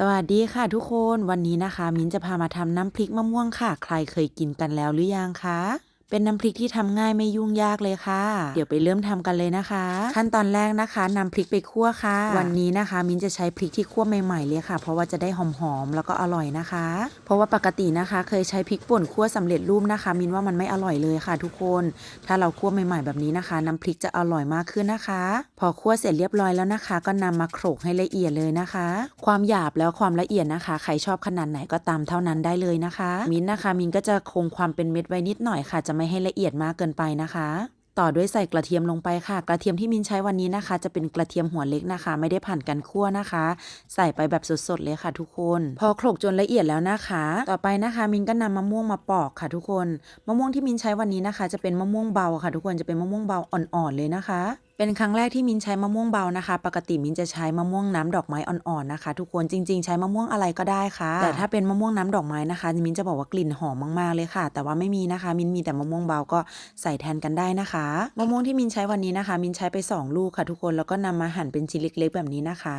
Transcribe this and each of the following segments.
สวัสดีค่ะทุกคนวันนี้นะคะ มิ้นจะพามาทำน้ำพริกมะม่วงค่ะ ใครเคยกินกันแล้วหรือยังคะ เป็นน้ำพริกที่ทำง่ายไม่ยุ่งยากเลยค่ะ เดี๋ยวไปเริ่มทำกันเลยนะคะ ขั้นตอนแรกนะคะนำพริกไปคั่วค่ะ วันนี้นะคะ มิ้นจะใช้พริกที่คั่วใหม่ๆเลยค่ะ เพราะว่าจะได้หอมๆแล้วก็อร่อยนะคะ เพราะว่าปกตินะคะ เคยใช้พริกป่นคั่วสำเร็จรูปนะคะ มิ้นว่ามันไม่อร่อยเลยค่ะ ทุกคน ถ้าเราคั่วใหม่ๆแบบนี้นะคะ น้ำพริกจะอร่อยมากขึ้นนะคะ พอคั่วเสร็จเรียบร้อยแล้วนะคะ ก็นำมาโขลกให้ละเอียดเลยนะคะ ความหยาบแล้วความละเอียดนะคะ ใครชอบขนาดไหนก็ตามเท่านั้นได้เลยนะคะ มิ้นนะคะ มิ้นก็จะคงความเป็นเม็ดไว้นิดหน่อยค่ะจะไม่ให้ละเอียดมากเกินไปนะคะ ต่อด้วยใส่กระเทียมลงไปค่ะ กระเทียมที่มินใช้วันนี้นะคะ จะเป็นกระเทียมหัวเล็กนะคะ ไม่ได้ผ่านการคั่วนะคะ ใส่ไปแบบสดๆเลยค่ะ ทุกคน พอโขลกจนละเอียดแล้วนะคะ ต่อไปนะคะ มินก็นำมะม่วงมาปอกค่ะทุกคน มะม่วงที่มินใช้วันนี้นะคะ จะเป็นมะม่วงเบาค่ะ ทุกคน จะเป็นมะม่วงเบาอ่อนๆเลยนะคะ เป็นครั้งแรกที่มินใช้มะม่วงเบานะคะ ปกติมินจะใช้มะม่วงน้ำดอกไม้อ่อนๆนะคะ ทุกคนจริง ๆ ใช้มะม่วงอะไรก็ได้ค่ะ แต่ถ้าเป็นมะม่วงน้ำดอกไม้นะคะมินจะบอกว่ากลิ่นหอมมากๆเลยค่ะ แต่ว่าไม่มีนะคะ มินมีแต่มะม่วงเบาก็ใส่แทนกันได้นะคะมะม่วงที่มินใช้วันนี้นะคะ มินใช้ไป 2 ลูกค่ะ ทุกคนแล้วก็นำมาหั่นเป็นชิ้นเล็ก ๆ แบบนี้นะคะ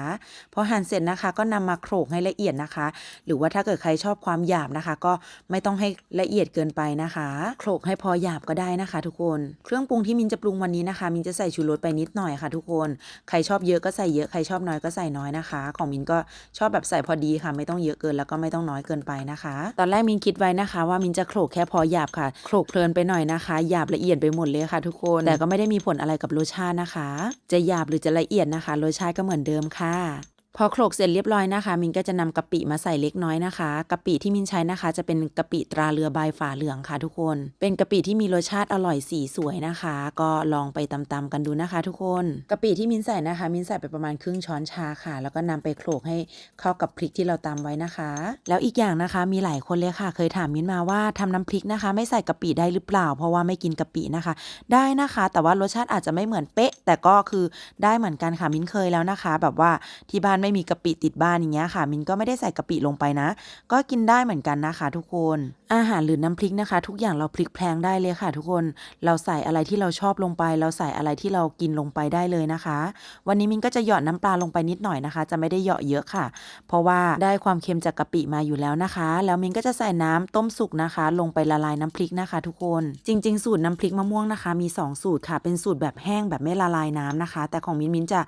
พอหั่นเสร็จนะคะ ก็นำมาโขลกให้ละเอียดนะคะ หรือว่าถ้าเกิดใครชอบความหยาบนะคะ ก็ไม่ต้องให้ละเอียดเกินไปนะคะโขลกให้พอหยาบก็ได้นะคะ ทุกคน เครื่องปรุงที่มินจะปรุงวันนี้นะคะ มินจะใส่ชูรสไปนิดหน่อยค่ะทุกคน ใครชอบเยอะก็ใส่เยอะ ใครชอบน้อยก็ใส่น้อยนะคะ ของมินก็ชอบแบบใส่พอดีค่ะ ไม่ต้องเยอะเกินแล้วก็ไม่ต้องน้อยเกินไปนะคะ ตอนแรกมินคิดไว้นะคะ ว่ามินจะโขลกแค่พอหยาบค่ะโขลกเพลินไปหน่อยนะคะหยาบละเอียดไปหมดเลยค่ะ ทุกคน แต่ก็ไม่ได้มีผลอะไรกับรสชาตินะคะ จะหยาบหรือจะละเอียดนะคะ รสชาติก็เหมือนเดิมค่ะ พอโขลกเสร็จเรียบร้อยนะคะ มินก็จะนำกะปิมาใส่เล็กน้อยนะคะกะปิที่มินใช้นะคะ จะเป็นกะปิตราเรือใบฝาเหลืองค่ะทุกคน เป็นกะปิที่มีรสชาติอร่อยสีสวยนะคะ ก็ลองไปตำๆกันดูนะคะ ทุกคนกะปิที่มินใส่นะคะ มินใส่ไปประมาณครึ่งช้อนชาค่ะ แล้วก็นำไปโขลกให้เข้ากับพริกที่เราตำไว้นะคะ แล้วอีกอย่างนะคะ มีหลายคนเลยค่ะ เคยถามมินมาว่าทำน้ำพริกนะคะ ไม่ใส่กะปิได้หรือเปล่า เพราะว่าไม่กินกะปินะคะ ได้นะคะ แต่ว่ารสชาติอาจจะไม่เหมือนเป๊ะ แต่ก็คือได้เหมือนกันค่ะมินเคยแล้วนะคะ แบบว่าที่บ้านไม่มีกะปิติดบ้านอย่างเงี้ยค่ะ มินก็ไม่ได้ใส่กะปิลงไปนะ ก็กินได้เหมือนกันนะคะทุกคน อาหารหรือน้ำพริกนะคะ ทุกอย่างเราพลิกแพลงได้เลยค่ะ ทุกคน เราใส่อะไรที่เราชอบลงไป เราใส่อะไรที่เรากินลงไปได้เลยนะคะ วันนี้มินก็จะหยอดน้ำปลาลงไปนิดหน่อยนะคะ จะไม่ได้เหยาะเยอะค่ะ เพราะว่าได้ความเค็มจากกะปิมาอยู่แล้วนะคะ แล้วมินก็จะใส่น้ำต้มสุกนะคะ ลงไปละลายน้ำพริกนะคะ ทุกคน จริง ๆ สูตรน้ำพริกมะม่วงนะคะ มี 2 สูตรค่ะ เป็นสูตรแบบแห้งแบบไม่ละลายน้ำนะคะ แต่ของมินมินจะ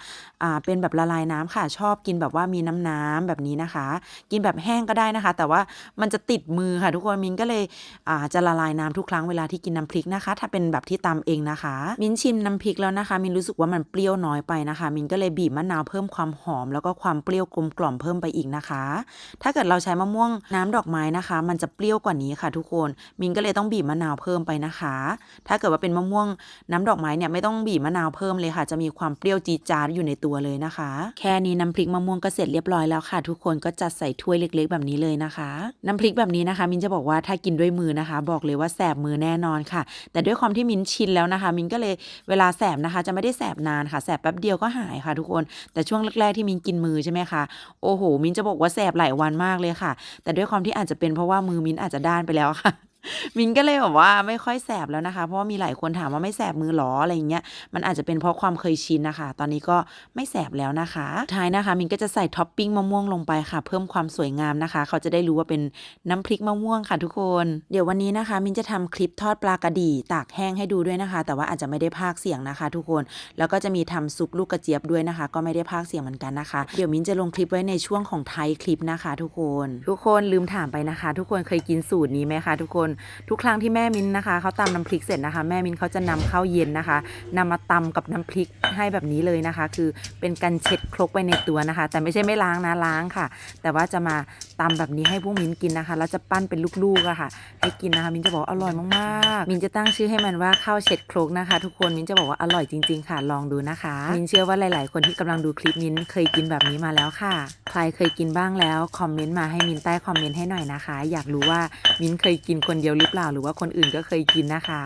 อ่าเป็นแบบละลายน้ำค่ะชอบกินินแบบว่ามีน้ำน้ำแบบนี้นะคะ กินแบบแห้งก็ได้นะคะ แต่ว่ามันจะติดมือค่ะ ทุกคนมินก็เลยอาจะละลายน้ำทุกครั้งเวลาที่กินน้ำพริกนะคะ ถ้าเป็นแบบที่ตำเองนะคะ มินชิมน้ำพริกแล้วนะคะ มินรู้สึกว่ามันเปรี้ยวน้อยไปนะคะ มินก็เลยบีบมะนาวเพิ่มความหอม แล้วก็ความเปรี้ยวกลมกล่อมเพิ่มไปอีกนะคะ ถ้าเกิดเราใช้มะม่วงน้ำดอกไม้นะคะ มันจะเปรี้ยวกว่านี้ค่ะ ทุกคน มินก็เลยต้องบีบมะนาวเพิ่มไปนะคะ ถ้าเกิดว่าเป็นมะม่วงน้ำดอกไม้เนี่ยไม่ต้องบีบมะนาวเพิ่มเลยค่ะ จะมีความเปรี้ยวจี๊ดจ๊าดอยู่ในตัวเลยนะคะ แค่นี้น้ำพริกมะม่วงก็เสร็จเรียบร้อยแล้วค่ะ ทุกคนก็จัดใส่ถ้วยเล็ก ๆ แบบนี้เลยนะคะ น้ำพริกแบบนี้นะคะ มินจะบอกว่าถ้ากินด้วยมือนะคะ บอกเลยว่าแสบมือแน่นอนค่ะ แต่ด้วยความที่มินชินแล้วนะคะ มินก็เลยเวลาแสบนะคะ จะไม่ได้แสบนานค่ะแสบแป๊บเดียวก็หายค่ะ ทุกคนแต่ช่วงแรกๆที่มินกินมือใช่ไหมคะโอ้โหมินจะบอกว่าแสบหลายวันมากเลยค่ะ แต่ด้วยความที่อาจจะเป็นเพราะว่ามือมินอาจจะด้านไปแล้วค่ะ มินก็เลยแบบว่าไม่ค่อยแสบแล้วนะคะ เพราะว่ามีหลายคนถามว่าไม่แสบมือหรออะไรเงี้ยมันอาจจะเป็นเพราะความเคยชินนะคะ ตอนนี้ก็ไม่แสบแล้วนะคะท้ายนะคะ มินก็จะใส่ท็อปปิ้งมะม่วงลงไปค่ะ เพิ่มความสวยงามนะคะ เขาจะได้รู้ว่าเป็นน้ำพริกมะม่วงค่ะทุกคน เดี๋ยววันนี้นะคะ มินจะทำคลิปทอดปลากระดีตากแห้งให้ดูด้วยนะคะ แต่ว่าอาจจะไม่ได้พากเสียงนะคะ ทุกคนแล้วก็จะมีทำซุปลูกกระเจี๊ยบด้วยนะคะ ก็ไม่ได้พากเสียงเหมือนกันนะคะ เดี๋ยวมินจะลงคลิปไว้ในช่วงของไทยคลิปนะคะ ทุกคน ทุกคนลืมถามไปนะคะ ทุกคนเคยกินสูตรนี้ไหมคะทุกคนทุกครั้งที่แม่มินนะคะเขาตำน้ำพริกเสร็จนะคะ แม่มินเขาจะนำข้าวเย็นนะคะนำมาตำกับน้ำพริกให้แบบนี้เลยนะคะ คือเป็นการเช็ดครกไปในตัวนะคะ แต่ไม่ใช่ไม่ล้างนะล้างค่ะ แต่ว่าจะมาตำแบบนี้ให้พวกมินกินนะคะแล้วจะปั้นเป็นลูกๆอะค่ะ ให้กินนะคะ มินจะบอกอร่อยมากๆ มินจะตั้งชื่อให้มันว่าข้าวเช็ดครกนะคะ ทุกคนมินจะบอกว่าอร่อยจริง ๆ ค่ะ ลองดูนะคะ มินเชื่อว่าหลาย ๆ คนที่กำลังดูคลิปมินเคยกินแบบนี้มาแล้วค่ะ ใครเคยกินบ้างแล้วคอมเมนต์มาให้มินใต้คอมเมนต์ให้หน่อยนะคะ อยากรู้ว่ามินเคยกินคนเดียวหรือเปล่า หรือว่าคนอื่นก็เคยกินนะคะ